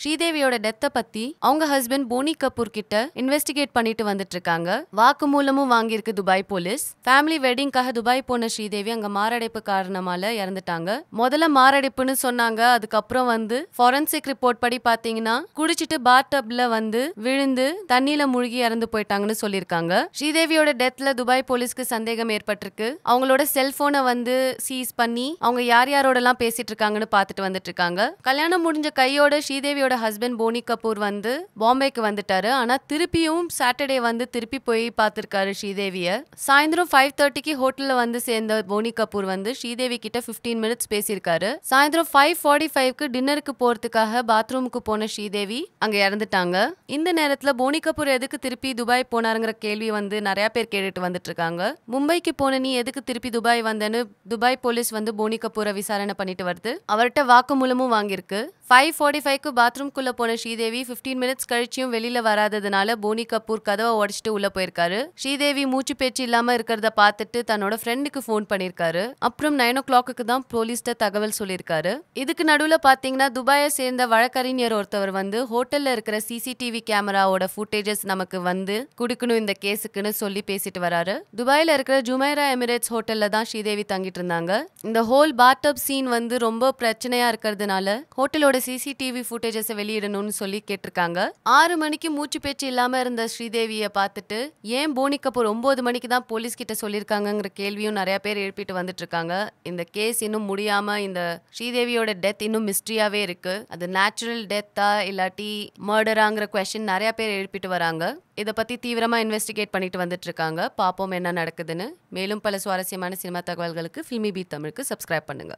ஸ்ரீதேவியோட டெத்தை பத்தி அவங்க ஹஸ்பண்ட் போனி கபூர் கிட்ட இன்வெஸ்டிகேட் பண்ணிட்டு வந்துட்டு இருக்காங்க வாக்குமூலமும் வாங்கியிருக்கு துபாய் போலீஸ். ஃபேமிலி வெட்டிங்காக துபாய் போன ஸ்ரீதேவி அங்க மாரடைப்பு காரணமால இறந்துட்டாங்க. முதல்ல மாரடைப்புன்னு சொன்னாங்க. அதுக்கப்புறம் வந்து ஃபாரன்சிக் ரிப்போர்ட் படி பாத்தீங்கன்னா குடிச்சிட்டு பார் டப்ல வந்து விழுந்து தண்ணியில மூழ்கி இறந்து போயிட்டாங்கன்னு சொல்லியிருக்காங்க. ஸ்ரீதேவியோட டெத்ல துபாய் போலீஸ்க்கு சந்தேகம் ஏற்பட்டிருக்கு. அவங்களோட செல்போனை வந்து சீஸ் பண்ணி அவங்க யார் யாரோடலாம் பேசிட்டு இருக்காங்கன்னு பார்த்துட்டு வந்துட்டு இருக்காங்க கல்யாணம் முடிஞ்ச கையோட ஸ்ரீதேவியோட ஹஸ்பண்ட் போனி கபூர் வந்து பாம்பேக்கு வந்துட்டாரு. ஆனா திருப்பியும் சாட்டர்டே வந்து திருப்பி போய் பார்த்துருக்காரு ஸ்ரீதேவிய. சாயந்தரம் ஃபைவ் தேர்ட்டிக்கு ஹோட்டல்ல வந்து சேர்ந்த போனி கபூர் வந்து ஸ்ரீதேவி கிட்ட 15 மினிட்ஸ் பேசியிருக்காரு. சாயந்தரம் ஃபைவ் ஃபார்ட்டி ஃபைவ்க்கு டின்னருக்கு போறதுக்காக பாத்ரூமுக்கு போன ஸ்ரீதேவி அங்க இறந்துட்டாங்க. இந்த நேரத்துல போனி கபூர் எதுக்கு திருப்பி துபாய் போனாருங்கிற கேள்வி வந்து நிறைய பேர் கேட்டுட்டு வந்துட்டு இருக்காங்க மும்பைக்கு போன நீ எதுக்கு திருப்பி துபாய் வந்தேன்னு துபாய் போலீஸ் வந்து போனி கபூரை விசாரணை பண்ணிட்டு வருது. அவர்கிட்ட வாக்குமூலமும் வாங்கியிருக்கு. ஃபைவ் ஃபார்ட்டி ஃபைவ்க்கு பாத்ரூம்குள்ள போன ஸ்ரீதேவி 15 மினிட்ஸ் கழிச்சியும் வெளியில வராததுனால போனி கபூர் கதவை உடச்சிட்டு உள்ள போயிருக்காரு. ஸ்ரீதேவி மூச்சு பேச்சு இல்லாம இருக்கிறத பார்த்துட்டு தன்னோட ஃப்ரெண்டுக்கு ஃபோன் பண்ணிருக்காரு அப்புறம் நைன் ஓ கிளாக்கு தான் போலீஸ்ட தகவல் சொல்லியிருக்காரு. இதுக்கு நடுவுல பாத்தீங்கன்னா துபாயை சேர்ந்த வழக்கறிஞர் ஒருத்தவர் வந்து ஹோட்டல்ல இருக்கிற சிசிடிவி கேமராவோட ஃபுட்டேஜஸ் நமக்கு வந்து குடுக்கணும் இந்த கேஸுக்குன்னு சொல்லி பேசிட்டு வராரு. துபாயில இருக்கிற ஜுமைரா எமிரேட்ஸ் ஹோட்டல்ல தான் ஸ்ரீதேவி தங்கிட்டு இருந்தாங்க. இந்த ஹோல் பாட்டப் சீன் வந்து ரொம்ப பிரச்சனையா இருக்கிறதுனால ஹோட்டலோட சிசிடிவி ஃபுட்டேஜ் வெளியிடணும்னு சொல்லி கேட்டிருக்காங்க. ஆறு மணிக்கு மூச்சு பேச்சு இல்லாம இருந்த ஸ்ரீதேவியை பார்த்துட்டு ஏன் போனி கபூர் ஒன்பது மணிக்கு தான் போலீஸ் கிட்ட சொல்லியிருக்காங்கங்கிற கேள்வியும் நிறைய பேர் எழுப்பிட்டு வந்துட்டு இருக்காங்க இந்த கேஸ் இன்னும் முடியாம இந்த ஸ்ரீதேவியோட டெத் இன்னும் மிஸ்ட்ரியாவே இருக்கு. அது நேச்சுரல் டெத்தா இல்லாட்டி மர்டராங்கிற கொஸ்டின் நிறைய பேர் எழுப்பிட்டு வராங்க. இதை பத்தி தீவிரமா இன்வெஸ்டிகேட் பண்ணிட்டு வந்துட்டு இருக்காங்க பாப்போம் என்ன நடக்குதுன்னு. மேலும் பல சுவாரஸ்யமான சினிமா தகவல்களுக்கு ஃபில்மி தமிழுக்கு சப்ஸ்கிரைப் பண்ணுங்க.